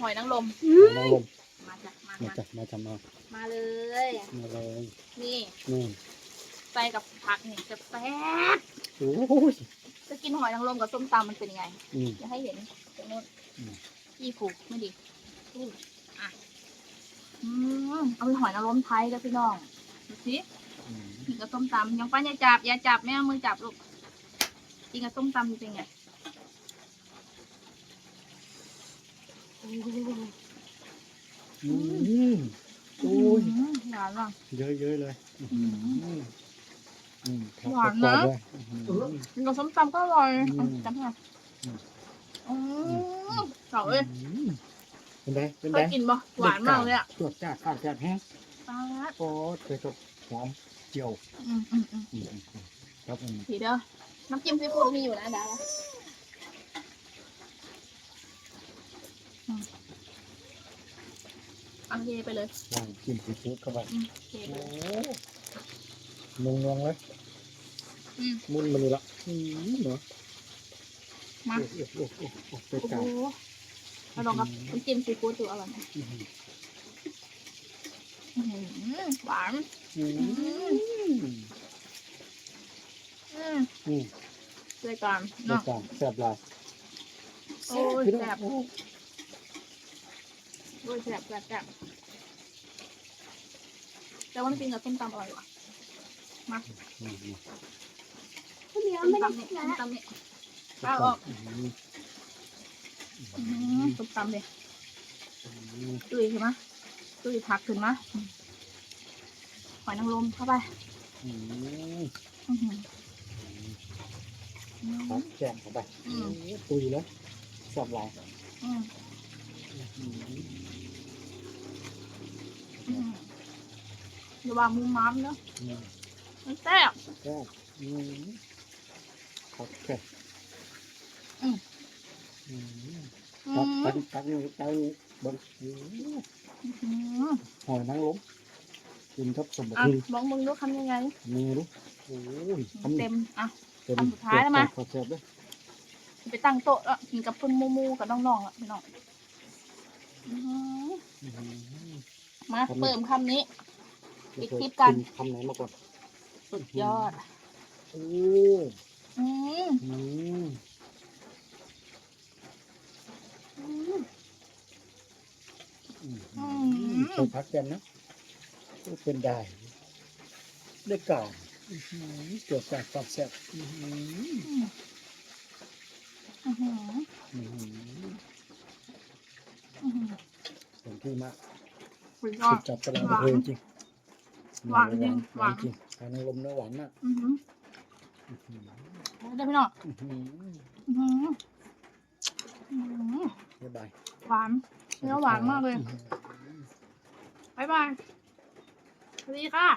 หอยนางรมน้องลมมาจ้ะมามามาจับมาจับมามาเลย มาเลยนี่นี่ใส่กับผักนี่จะแซ่บโอ้ยจะกินหอยนางรมกับส้มตำมันเป็นยังไงอืมจะให้เห็นตรงนู้นอืม อีผูกไม่ดีอู้อะอืมเอาไปหอยนางรมไทยแล้วพี่น้องดูสิ อืมกินกับส้มตำยังป้าอย่าจับอย่าจับแม่เอามือจับลูกกินกับส้มตำจริงๆอะโอ้ยอืมโอ้ยอืมหวานว่ะ เยอะเยอะๆเลยอืมอืมครับหวานนะกรอบๆด้วยอืมกินกับส้มตำก็อร่อยอืมอะจำให้อืมอืมเก่าเลยอืมเป็นไงเป็นเคไงยกินปะหวานมากเลยอะตรวจจ้าข้าวจ้าแห้งปาดโอ้เคยสดหอมเจียวอืมอืมอืมอืมอืมอืมครับอืมทีเด้อน้ำจิ้มซีฟู้ดมีอยู่นะดาวอื เอาเทไปเลยวางจิ้มซีฟู้ดเข้าไปอืมเทไปโอ้เลยนงนงๆเลยอืม มุนมันนี่ละอืมเนาะมาโอ้โอ้โอ้โอ้โอ้เป็ดโอ้ไก่โหมาลองกับน้ำจิ้มซีฟู้ดดูอร่อยไหมอืมอื้อหือหวานอืมอืมอืมรายการเป็ดเนาะไก่แซ่บหลายโอ้ยพี่น้องแซ่บโอ้โอ้ยแซ่บแซ่บแซ่บ แต่ว่ามันกินกับส้มตำอร่อยกว่าอืมอืมข้าวเหนียวส้มไม่ได้ตำเนี่ยกินส้มแล้วตำเนี่ยเอาออกอืมอื้อหือส้มตำเนี่ยอืมตุยใช่ไหมตุยผักขึ้นมาอืมหอยนางรมเข้าไปอืมอื้อหืออืครัมบแจมเข้าไปอืมโอ้ตุยเลยแซ่บหลายอืม อืม อืมอย่า วางมุมม้ามเนาะอืมมันแซ่บแซ่บอืมครับแซ่บอืมอืมอืตักมตักตักนี่ตักนี่บนอืมอืมหอยนางรมกินทับสมบูอะรณ์ลองมึงดูคำยังไงมีรู้โอ้ยทำเต็มอะเต็มคำสุดท้ายแล้วมั้ยขอแซ่บด้วยไปตั้งโต๊ะแล้วกินกับคุณมูมูกับน้องๆอะพี่น้องอื้อหืออืมมาครับเปิ่มคำนี้ ปิดไม่คลิเยปกัน คำไหนมาก่อนสุดยอดโอ้อืมอืมอืมอืมอืมใส่พักกันนะก็เป็นได้ได้กล่าวอื้อหือเกิดจากความแซ่บอื้อหืออื้อหืออื้อหืออื้อหือเต็มที่มากสุดยอสุดดจัดตลาดหวานเพลงจริง หวานจริงหวานหวานจริงหอยนางรมเนื้อหวานมากอือหืออื้อหือได้พี่น้องอื้อหืออือหืออื้อหือบ๊ายบายหวาน เนื้อหวานมากเลย อื้อหือ บ๊ายบายสวัสดีค่ะ